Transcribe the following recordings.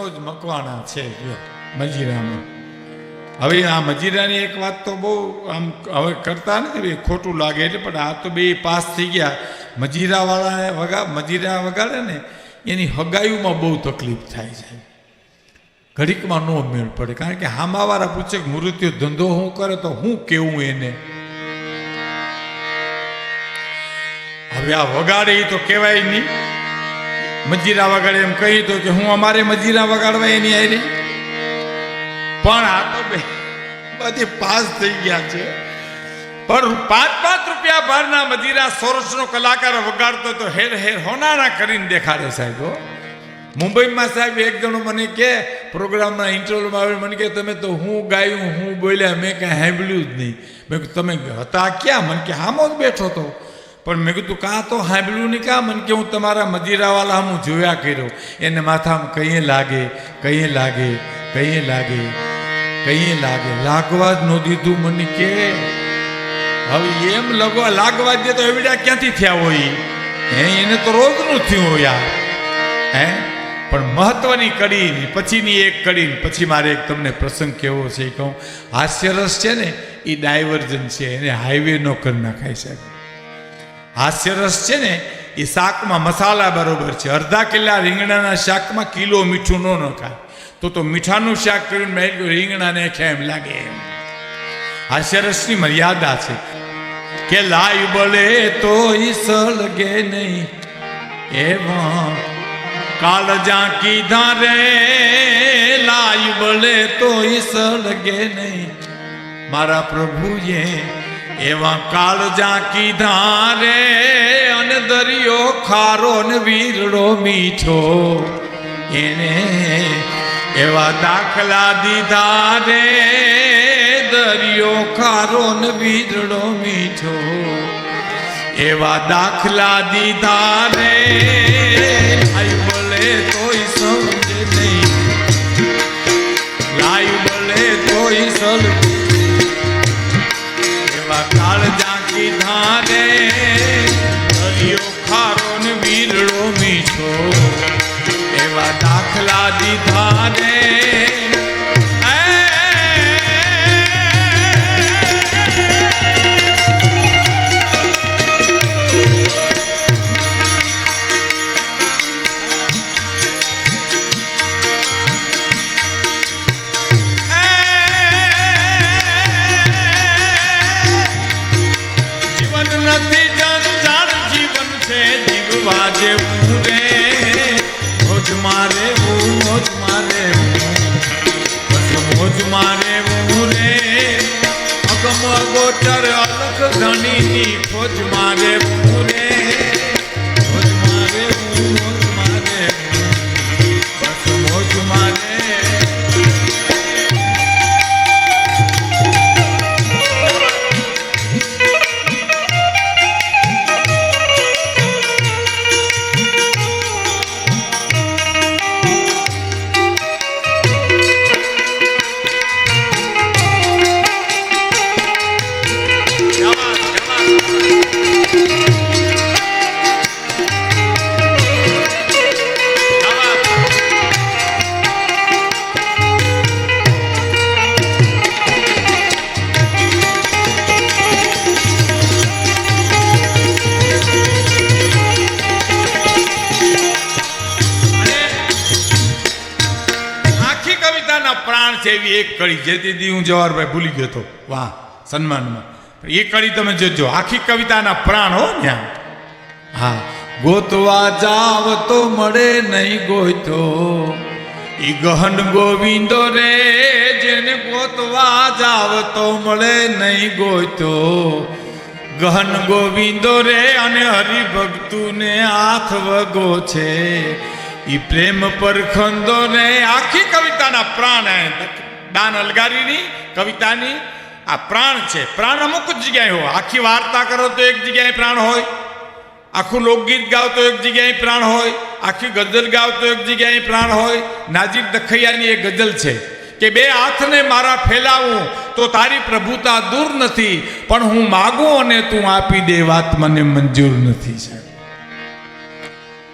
મનોજ મકવાણા છે મજીરાનો હવે આ મજીરાની એક વાત તો બહુ આમ હવે કરતા નથી ખોટું લાગે એટલે પણ આ તો બે પાસ થઈ ગયા. મજીરાવાળાને વગા, મજીરા વગાડે ને, એની હગાયુમાં બહુ તકલીફ થાય છે. ઘડીકમાં નો મેળ પડે, કારણ કે હામાવાળા પૂછે મૃત્યુ ધંધો હું કરે તો હું કેવું એને? હવે આ વગાડે તો કહેવાય નહીં. મજીરા વગાડે એમ કહી તો કે હું અમારે મજીરા વગાડવા એની આરી પણ આ તો બે બધી પાસ થઈ ગયા છે. પણ પાંચ પાંચ રૂપિયા ભારના મજીરા સોરસનો કલાકાર વગાડતો તો હેર હેર હોનારા કરીને દેખાડે સાહેબ. મુંબઈમાં સાહેબ એક જણો મને કે, પ્રોગ્રામના ઇન્ટરવ્યુમાં આવે. મને કે, તમે તો હું ગાયું, હું બોલ્યા, મેં કાંઈ સાંભળ્યું જ નહીં. મેં તમે હતા ક્યાં? મને કે આમ જ બેઠો હતો પણ મેં કીધું, કાં તો સાંભળ્યું નહીં કાં? મને કે, હું તમારા મદિરાવાલા હું જોયા કર્યો. એને માથામાં કંઈ લાગે કંઈ લાગે કંઈ લાગે કંઈ લાગે. લાગવા જ ન દીધું મને કે. હવે એમ લગવા, લાગવા દે તો એવડા ક્યાંથી થયા હોય? હે, એને તો રોજનું થયું હોય હે? પણ મહત્વની કડી, પછીની એક કડી, પછી મારે એક તમને પ્રસંગ કેવો છે કહું. હાસ્યરસ છે ને, એ ડાયવર્જન છે, એને હાઈવે નો કરી નાખાય સાહેબ. હાસ્યરસ છે ને, એ શાકમાં મસાલા બરોબર છે. અડધા કિલ્લા રીંગણાના શાકમાં કિલો મીઠું ન નખાય. તો તો મીઠાનું શાક કરીને મેં રીંગણાને કેમ લાગે એમ. હાસ્યરસની મર્યાદા છે. કે લાઈ બળે તો ઈ સળગે નહીં. એવા કાલ જા કીધા રે લાઈ બળે તો ઈ સળગે નહીં. મારા પ્રભુએ એવા કાળ જા કીધા રે, અને દરિયો ખારો ને વીરડો મીઠો. એને એવા દાખલા દીધા રે, દરિયો ખારો ને વીરડો મીઠો. એવા દાખલા દીધા રે આઈ બોલે તોય સમજે નહીં. લાઈ બોલે તોય સલ દાખલા કવિતાના પ્રાણ છે એવી એક કળી. જે દીદી હું જવાહરભાઈ ભૂલી ગયો હતો વાહ, સન્માનમાં. એ કળી તમે જોજો. આખી કવિતાના પ્રાણ હો ત્યાં હા, ગોતવા જાવ તો મળે નહીં ગોતો ઈ ગહન ગોવિંદો રે, જેને ગોતવા જાવ તો મળે નહીં ગોતો ગહન ગોવિંદો રે, અને હરિભક્તુને હાથ વગો છે. ઈ પ્રેમ પર ખંદો ને આખી કવિતાના પ્રાણ દાન અલગારીની, કવિતાની, આ પ્રાણ છે. પ્રાણ અમુક જગ્યાએ હોય. આખી વાર્તા કરો તો એક જગ્યાએ પ્રાણ હોય. આખું લોકગીત ગાવ તો એક જગ્યાએ પ્રાણ હોય. આખી ગઝલ ગાવ તો એક જગ્યાએ પ્રાણ હોય. નાજીબ દખૈયાની એક ગઝલ છે કે બે હાથને મારા ફેલાવું તો તારી પ્રભુતા દૂર નથી, પણ હું માગું અને તું આપી દે વાત મને મંજૂર નથી, સાહેબ.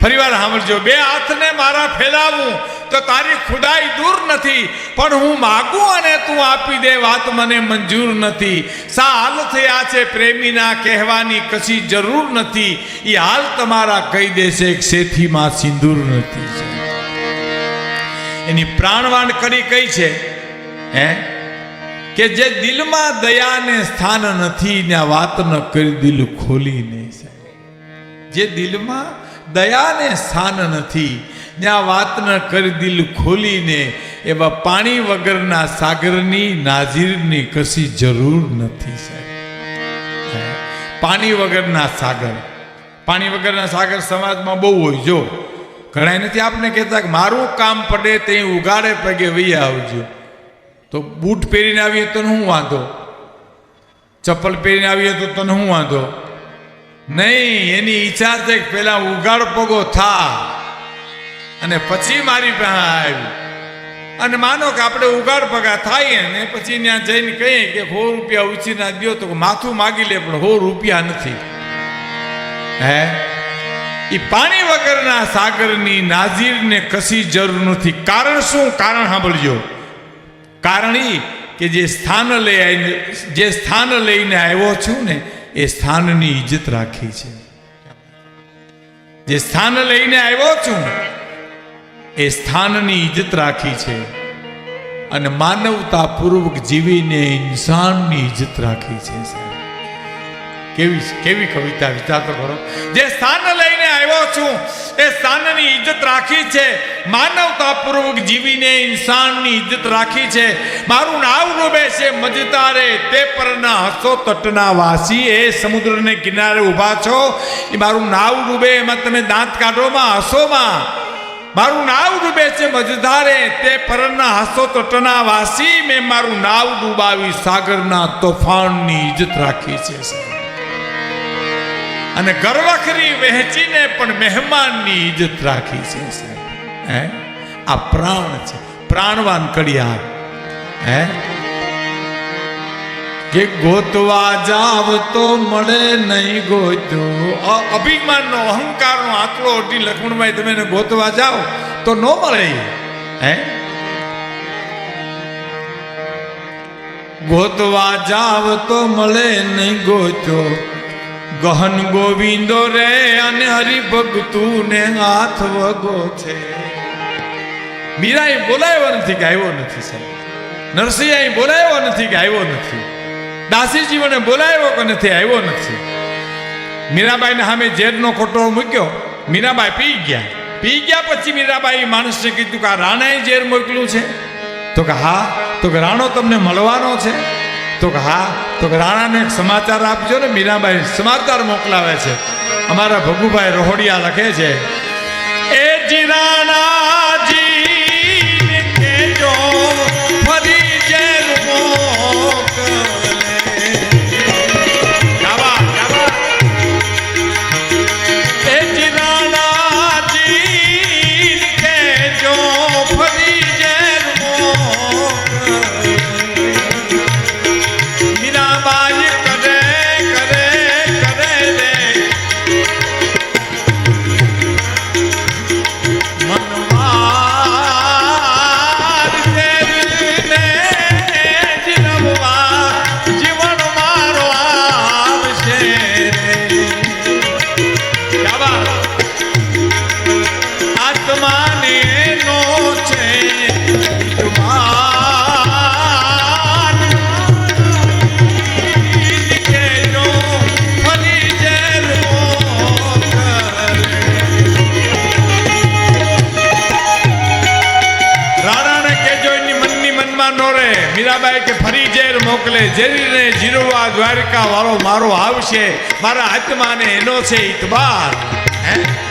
ફરીવાર સાંભળજો, બે હાથને મારા ફેલાવું તો તારી ખુદાઈ દૂર નથી, પણ હું માગું અને તું આપી દે વાત મને મંજૂર નથી. સા હાલ થયા છે પ્રેમીના કહેવાની કશી જરૂર નથી એ હાલ તમારા કહી દેશે એક શેથીમાં સિંદૂર નથી. એની પ્રાણવાન કરી કઈ છે? હે? કે જે દિલમાં દયાને સ્થાન નથી ને વાત ન કરી, દિલ ખોલી નહીં જે દિલમાં દયાને સ્થાન નથી. ત્યાં વાત ન કરી દિલ ખોલીને એવા પાણી વગરના સાગરની, નાઝીરની કશી જરૂર નથી પાણી વગરના સાગર. પાણી વગરના સાગર સમાજમાં બહુ હોય, જો. ઘણા નથી આપને કહેતા કે મારું કામ પડે તે ઉગાડે પગે વહી આવજો. તો બૂટ પહેરીને આવીએ તો શું વાંધો? ચપ્પલ પહેરીને આવીએ તો તને શું વાંધો? નહીં, એની ઈચ્છા છે કે પેલા ઉગાડ પગો થા. અને પછી મારી પાસે આવી અને માનો કે આપણે ઉગાડ પગા થાય ને, પછી ત્યાં જઈને કહીએ કે સો રૂપિયા ઉછીના દો તો માથું માગી લે, પણ સો રૂપિયા નથી. હે? એ પાણી વગરના સાગરની નાઝીરને કશી જરૂર નથી. કારણ શું? કારણ સાંભળજો. કારણ એ કે જે સ્થાન લઈ જે સ્થાન લઈને આવ્યો છું ને એ સ્થાનની ઇજ્જત રાખી છે. જે સ્થાન લઈને આવ્યો છું, એ સ્થાનની ઇજ્જત રાખી છે. અને માનવતા પૂર્વક જીવીને ઇન્સાનની ઇજ્જત રાખી છે, સાહેબ. કેવી કેવી કવિતા, વિચાર તો કરો. જે સ્થાન લઈને આવ્યો છું, એ સ્થાનની ઇજ્જત રાખી છે. માનવતાપૂર્વક જીવીને ઇન્સાનની ઇજ્જત રાખી છે. મારું નામ ડૂબે છે મજતારે, તે પરના હસો તટના વાસી. એ સમુદ્રને કિનારે ઊભા છો. એ મારું નાવ ડૂબે, એમાં તમે દાંત કાઢોમાં હસોમાં મારું નાવ ડૂબે છે મજધારે તે પરના હસો તટના વાસી. મેં મારું નાવ ડૂબાવી સાગરના તોફાનની ઇજ્જત રાખી છે, સાહેબ. અને ગરવખરી વહેંચીને પણ મહેમાનની ઇજ્જત રાખી છે, સાહેબ. હે? આ પ્રાણ છે. પ્રાણવાન કડિયા હે? કે ગોતવા જાવ તો મળે નહીં ગોતો. અભિમાનનો અહંકારનો આટલો અઢી લક્ષ્મણભાઈ તમે ગોતવા જાઓ તો ન મળે. હે? ગોતવા જાવ તો મળે નહીં ગોતો. ગહન ગોવિંદો રે અને હરિભગતું ને હાથ વગો છે. મીરાએ બોલાવ્યો નથી કે આવ્યો નથી સાહેબ. નરસિંહાએ બોલાવ્યો નથી કે આવ્યો નથી. દાસીજીઓને બોલાવ્યો કે નથી, આવ્યો નથી. મીરાબાઈને સામે ઝેરનો ખોટો મૂક્યો. મીરાબાઈ પી ગયા. પી ગયા પછી મીરાબાઈ માણસને કીધું કે આ રાણાએ ઝેર મોકલ્યું છે. તો કે હા, તો કે રાણો તમને મળવાનો છે. તો કે હા, તો કે રાણાને એક સમાચાર આપજો ને, મીરાબાઈ સમાચાર મોકલાવે છે. અમારા ભગુભાઈ રોહડિયા લખે છે, એ જીરાણાજી કેજો મીરાબાઈ કે ફરી ઝેર મોકલે. ઝેરીને જીરવા દ્વારકા વાળો મારો આવશે. મારા આત્માને એનો છે ઇતબાર હે?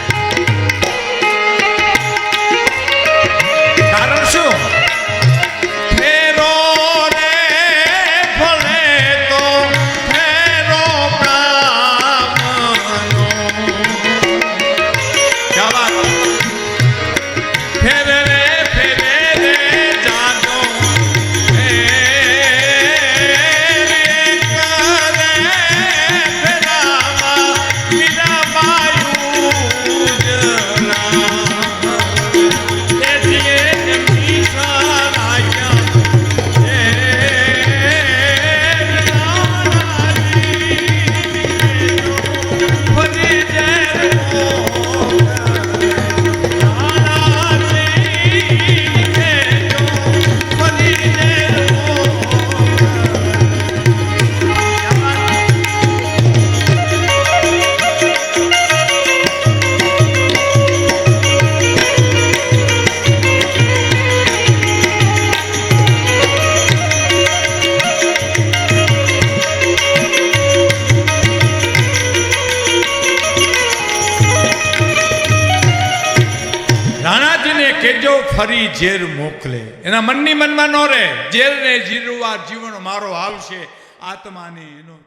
ફરી ઝેર મોકલે. એના મનની મનમાં ન રહે. ઝેર ને જીરવા જીવન મારો આવશે. આત્માને એનો